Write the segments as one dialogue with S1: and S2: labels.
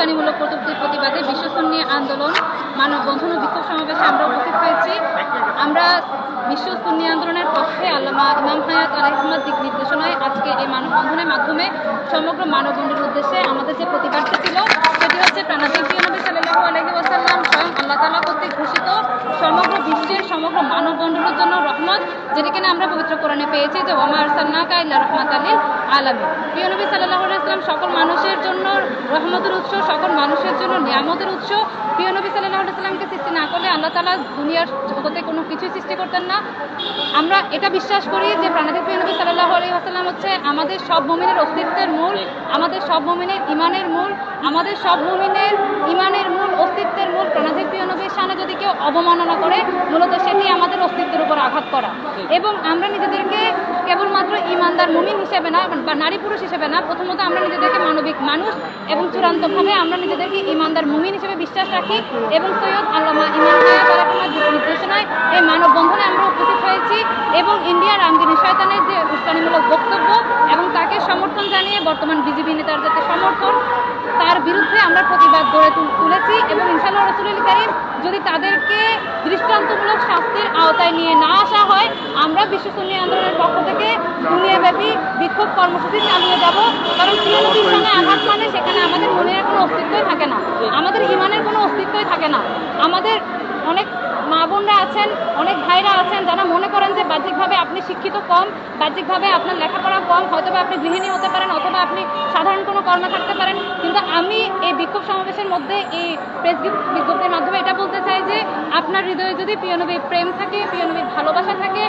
S1: উস্কানিমূলক প্রযুক্তির প্রতিবাদে বিশ্ব সুন্নি আন্দোলন, মানববন্ধন ও বিক্ষোভ সমাবেশে আমরা উপস্থিত হয়েছি। আমরা বিশ্ব সুন্নি আন্দোলনের পক্ষে আল্লামা ইমাম হায়াত আল আহমদ দিক নির্দেশনায় আজকে এই মানববন্ধনের মাধ্যমে সমগ্র মানববন্ধনের উদ্দেশ্যে আমাদের যে প্রতিবাদটি ছিল, সেটি হচ্ছে প্রাণাতিক নবী সাল্লাল্লাহু আলাইহি ওয়াসাল্লাম স্বয়ং আল্লাহ তাআলা কর্তৃক ঘোষিত সমগ্র বিশ্বের সমগ্র মানববন্ধনের জন্য রহমত, যেটি কিনা আমরা পবিত্র কোরআনে পেয়েছি যে ওমা আরসালনাকা ইল্লা রাহমাতাল লিল আলামিন। প্রিয় আলাইহি সকল মানুষের জন্য রহমতের উৎস, সকল মানুষের জন্য নিয়ামতের উৎস। প্রিয় নবী সাল্লাহ সাল্লামকে সৃষ্টি না করলে আল্লাহ তালা দুনিয়ার জগতে কোনো কিছুই সৃষ্টি করতেন না। আমরা এটা বিশ্বাস করি যে প্রাণাধিক প্রিয় নবী সাল্লাহ আলী আসসালাম হচ্ছে আমাদের সব মমিনের অস্তিত্বের মূল, আমাদের সব মমিনের ইমানের মূল, আমাদের সব মমিনের ইমানের মূল অস্তিত্বের মূল প্রাণাধিক প্রিয় নবীর সামনে যদি কেউ অবমাননা করে মূলত সেটি আমাদের অস্তিত্বের উপর আঘাত করা। এবং আমরা নিজেদেরকে কেবলমাত্র ইমানদার মুমিন হিসেবে না বা নারী পুরুষ হিসেবে না প্রথমত আমরা নিজেদেরকে মানবিক মানুষ এবং চূড়ান্তভাবে আমরা নিজেদেরকে ইমানদার মুমিন হিসেবে বিশ্বাস রাখি এবং সৈয়দ আল্লামা ইমান নির্দেশনায় এই মানববন্ধনে আমরা উপস্থিত হয়েছি এবং ইন্ডিয়ার রামদিনী শয়তানের যে উস্কানিমূলক বক্তব্য এবং তাকে সমর্থন জানিয়ে বর্তমান বিজেপি নেতার যাতে সমর্থন তার বিরুদ্ধে আমরা প্রতিবাদ গড়ে তুল- তুলেছি এবং ইনশাল্লাহ রসুল করিম যদি তাদেরকে দৃষ্টান্তমূলক শাস্তির আওতায় নিয়ে না আসা হয় আমরা বিশ্ব সুন্নি আন্দোলনের পক্ষ থেকে দুনিয়াব্যাপী বিক্ষোভ কর্মসূচি চালিয়ে যাব। কারণ প্রিয়নবীর সঙ্গে আঘাত মানে সেখানে আমাদের মনের কোনো অস্তিত্বই থাকে না। আমাদের ইমানের কোনো অস্তিত্বই থাকে না। আমাদের অনেক বোনরা আছেন, অনেক ভাইরা আছেন, যারা মনে করেন যে বাহ্যিকভাবে আপনি শিক্ষিত কম, বাহ্যিকভাবে আপনার লেখাপড়া কম হয়তো আপনি গৃহিণী হতে পারেন অথবা আপনি সাধারণ কোনো কর্মে থাকতে পারেন। কিন্তু আমি এই বিক্ষোভ সমাবেশের মধ্যে, এই প্রেস বিজ্ঞপ্তির মাধ্যমে এটা বলতে চাই যে আপনার হৃদয়ে যদি পিয়নবীর প্রেম থাকে পিয়নবীর ভালোবাসা থাকে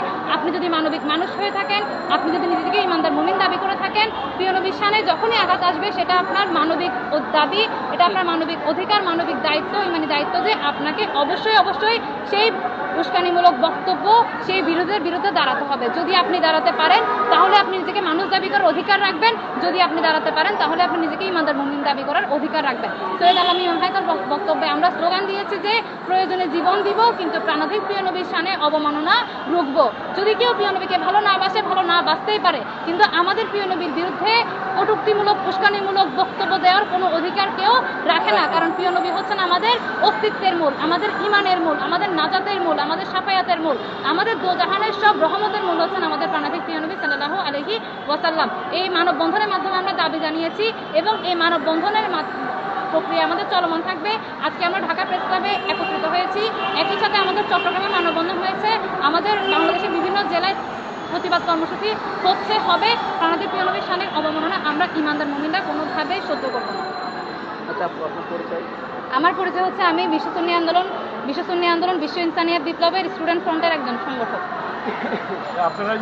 S1: মানবিক মানুষ হয়ে থাকেন, আপনি যদি নিজেকে ইমানদার মুমিন দাবি করে থাকেন প্রিয়নবীর সানে যখনই আঘাত আসবে, সেটা আপনার মানবিক দাবি, এটা আপনার মানবিক অধিকার, মানবিক দায়িত্ব, ইমানি দায়িত্ব যে আপনাকে অবশ্যই অবশ্যই সেই উস্কানিমূলক বক্তব্য, সেই বিরোধের বিরুদ্ধে দাঁড়াতে হবে। যদি আপনি দাঁড়াতে পারেন, তাহলে আপনি নিজেকে দাবি করার অধিকার রাখবেন। যদি আপনি দাঁড়াতে পারেন, তাহলে আপনি নিজেকে ইমানদার মুমিন দাবি করার অধিকার রাখবেন। সৈয়দ আলম ইমাম হায়দার বক্তব্যে আমরা স্লোগান দিয়েছি যে, প্রয়োজনে জীবন দিব, কিন্তু প্রাণাধিক প্রিয় নবীর সানে অবমাননা রুখবো। যদি কেউ প্রিয় নবীকে ভালো না বাসে, ভালো না বাঁচতেই পারে, কিন্তু আমাদের প্রিয় নবীর বিরুদ্ধে কটুক্তিমূলক, উস্কানিমূলক বক্তব্য দেওয়ার কোনো অধিকার কেউ রাখে না। কারণ প্রিয় নবী হচ্ছেন আমাদের অস্তিত্বের মূল, আমাদের ইমানের মূল, আমাদের নাজাতের মূল, আমাদের সাফায়াতের মূল, আমাদের দোজাহানের সব রহমতের মূল হচ্ছেন আমাদের প্রাণাধিক প্রিয় নবী সাল্লাহ আলহি ওয়াসাল্লাম এই মানববন্ধনের মাধ্যমে আমরা দাবি জানিয়েছি এবং এই মানববন্ধনের মাধ্যমে প্রক্রিয়া আমাদের চলমান থাকবে। আজকে আমরা ঢাকা প্রেস ক্লাবে একত্রিত হয়েছি। একই সাথে আমাদের চট্টগ্রামে মানববন্ধন হয়েছে। আমাদের বাংলাদেশের বিভিন্ন জেলায় প্রতিবাদ কর্মসূচি হচ্ছে হবে। প্রাণাদের প্রিয়নবীর সানের অবমাননা আমরা ইমানদার মমিনরা কোনোভাবেই সহ্য করব না।
S2: আচ্ছা
S1: আমার পরিচয় হচ্ছে আমি বিশ্বসুন্নি আন্দোলন বিশ্বসুন্নি আন্দোলন বিশ্ব ইনসানিয়াত বিপ্লবের স্টুডেন্ট ফ্রন্টের একজন সংগঠক।
S3: আপনারা